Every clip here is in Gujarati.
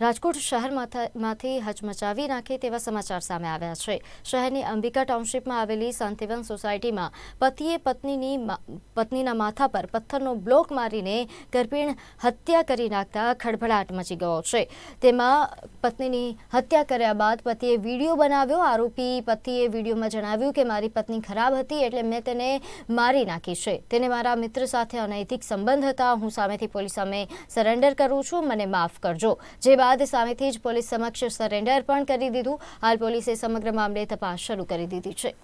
રાજકોટ શહેરમાંથી હચમચાવી નાખે તેવા સમાચાર સામે આવ્યા છે. શહેરની અંબિકા ટાઉનશીપમાં આવેલી શાંતિવન સોસાયટીમાં પતિએ પત્નીની પત્નીના માથા પર પથ્થરનો બ્લોક મારીને ગર્ભિણ હત્યા કરી નાખતા ખળભળાટ મચી ગયો છે. તેમાં પત્નીની હત્યા કર્યા બાદ પતિએ વીડિયો બનાવ્યો. આરોપી પતિએ વિડીયોમાં જણાવ્યું કે મારી પત્ની ખરાબ હતી એટલે મેં તેને મારી નાખી છે. તેને મારા મિત્ર સાથે અનૈતિક સંબંધ હતા. હું સામેથી પોલીસ સામે સરેન્ડર કરું છું. મને માફ કરજો. જે બાદ સામેથી જ પોલીસ સમક્ષ સરેન્ડર પણ કરી દીધું. હાલ પોલીસે સમગ્ર મામલે તપાસ શરૂ કરી દીધી છે.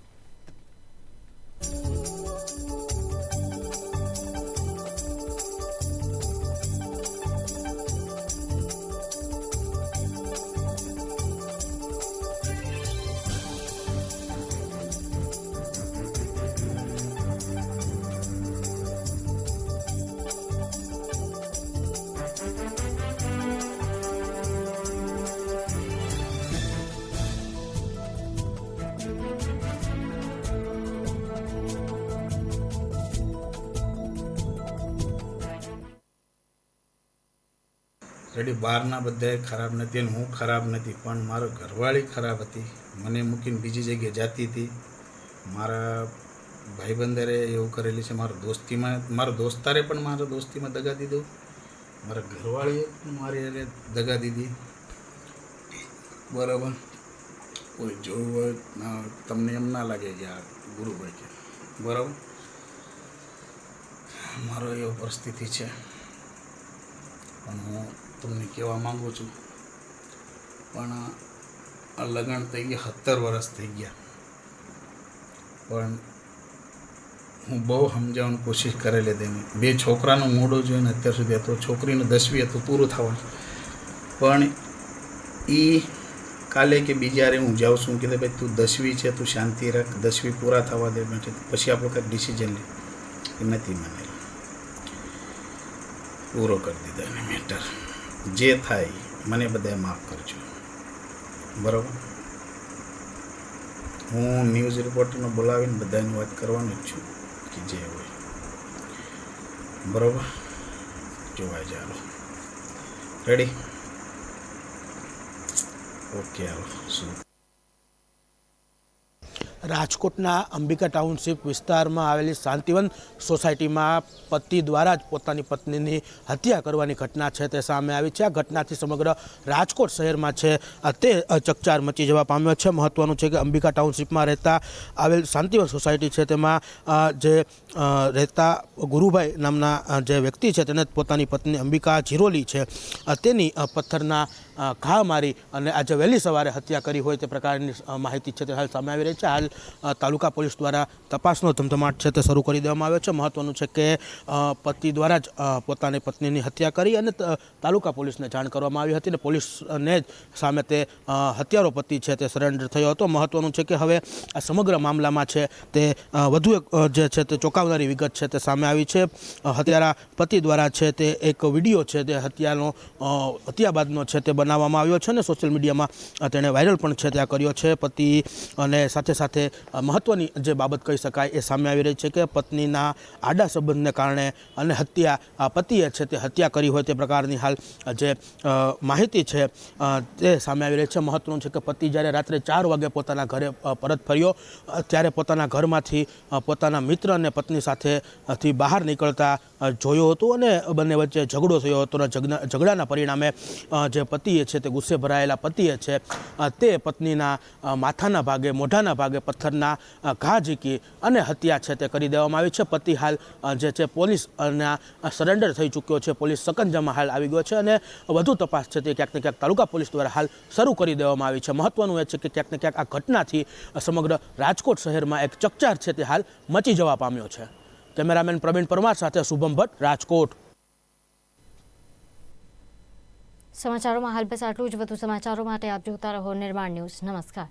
રેડી બહારના બધાએ ખરાબ નથી અને હું ખરાબ નથી, પણ મારો ઘરવાળી ખરાબ હતી. મને મૂકીને બીજી જગ્યાએ જાતી હતી. મારા ભાઈબંદરે એવું કરેલી છે, મારો દોસ્તીમાં, મારો દોસ્તારે પણ મારા દોસ્તીમાં દગા દીધો. મારા ઘરવાળીએ પણ મારી હારે દગા દીધી. બરાબર. કોઈ જોવું હોય તમને એમ ના લાગે કે આ ગુરુભાઈ છે. બરાબર. મારો એવો પરિસ્થિતિ છે. પણ હું તમને કહેવા માગું છું. પણ આ લગ્ન થઈ ગયા, સત્તર વર્ષ થઈ ગયા. પણ હું બહુ સમજાવવાની કોશિશ કરેલી તેની બે છોકરાનું મોડું જોઈને અત્યાર સુધી હતો છોકરીનું દસમી હતું, પૂરું થવાનું. પણ એ કાલે કે બીજારે હું જાઉં છું કે ભાઈ, તું દસવી છે, તું શાંતિ રાખ દસવી પૂરા થવા દે. છે પછી આપણે કંઈક ડિસિઝન લે એ નથી મને પૂરો કરી દીધો એને મેટર જે થાય, મને બધાએ માફ કરજો. બરાબર? હું ન્યૂઝ રિપોર્ટરને બોલાવીને બધાની વાત કરવાનું જ છું કે જે હોય. બરાબર? જોવાય ચાલો રેડી ઓકે હાલો. શું? રાજકોટના અંબિકા ટાઉનશીપ વિસ્તારમાં આવેલી શાંતિવન સોસાયટીમાં પતિ દ્વારા જ પોતાની પત્નીની હત્યા કરવાની ઘટના છે તે સામે આવી છે. આ ઘટનાથી સમગ્ર રાજકોટ શહેરમાં છે. તે ચકચાર મચી જવા પામ્યો છે. મહત્વનું છે કે અંબિકા ટાઉનશીપમાં રહેતા આવેલ શાંતિવન સોસાયટી છે તેમાં જે રહેતા ગુરુભાઈ નામના જે વ્યક્તિ છે તેને પોતાની પત્ની અંબિકા જીરોલી છે. તેની પથ્થરના ઘા મારી અને આજે વહેલી સવારે હત્યા કરી હોય તે પ્રકારની માહિતી છે તે હાલ સામે આવી રહી છે. હાલ તાલુકા પોલીસ દ્વારા તપાસનો ધમધમાટ છે તે શરૂ કરી દેવામાં આવ્યો છે. મહત્વનું છે કે પતિ દ્વારા જ પોતાની પત્નીની હત્યા કરી અને તાલુકા પોલીસને જાણ કરવામાં આવી હતી અને પોલીસને જ સામે તે હત્યારો પતિ છે તે સરેન્ડર થયો હતો. મહત્વનું છે કે હવે આ સમગ્ર મામલામાં છે તે વધુ એક જે છે તે ચોંકાવનારી વિગત છે તે સામે આવી છે. હત્યારા પતિ દ્વારા છે તે એક વીડિયો છે તે હત્યાનો હત્યા બાદનો છે તે બનાવવામાં આવ્યો છે અને સોશિયલ મીડિયામાં તેણે વાયરલ પણ છે ત્યાં કર્યો છે. પતિ અને સાથે સાથે અ, મહત્વની જે બાબત કહી શકાય એ સામે આવી રહી છે કે પત્નીના આડા સંબંધને કારણે અને હત્યા પતિએ છે તે હત્યા કરી હોય તે પ્રકારની હાલ જે માહિતી છે તે સામે આવી રહી છે. મહત્વનું છે કે પતિ જ્યારે રાત્રે ચાર વાગે પોતાના ઘરે પરત ફર્યો ત્યારે પોતાના ઘરમાંથી પોતાના મિત્ર અને પત્ની સાથેથી બહાર નીકળતા જોયો હતો અને બંને વચ્ચે ઝઘડો થયો હતો અને ઝઘડાના પરિણામે જે પતિએ છે તે ગુસ્સે ભરાયેલા પતિએ છે તે પત્નીના માથાના ભાગે મોઢાના ભાગે પથ્થરના ઘા ઝીકી અને હત્યા છે તે કરી દેવામાં આવી છે. પતિ હાલ જે છે પોલીસના સરેન્ડર થઈ ચૂક્યો છે. પોલીસ સકંજામાં હાલ આવી ગયો છે અને વધુ તપાસ છે તે ક્યાંક ને ક્યાંક તાલુકા પોલીસ દ્વારા હાલ શરૂ કરી દેવામાં આવી છે. મહત્વનું એ છે કે ક્યાંક ને ક્યાંક આ ઘટનાથી સમગ્ર રાજકોટ શહેરમાં એક ચકચાર છે તે હાલ મચી જવા પામ્યો છે. કેમેરામેન પ્રવીણ પરમાર સાથે શુભમ ભટ્ટ, રાજકોટ. સમાચારોમાં હાલ બસ આટલું જ. વધુ સમાચારો માટે આપ જોતા રહો નિર્માણ ન્યૂઝ. નમસ્કાર.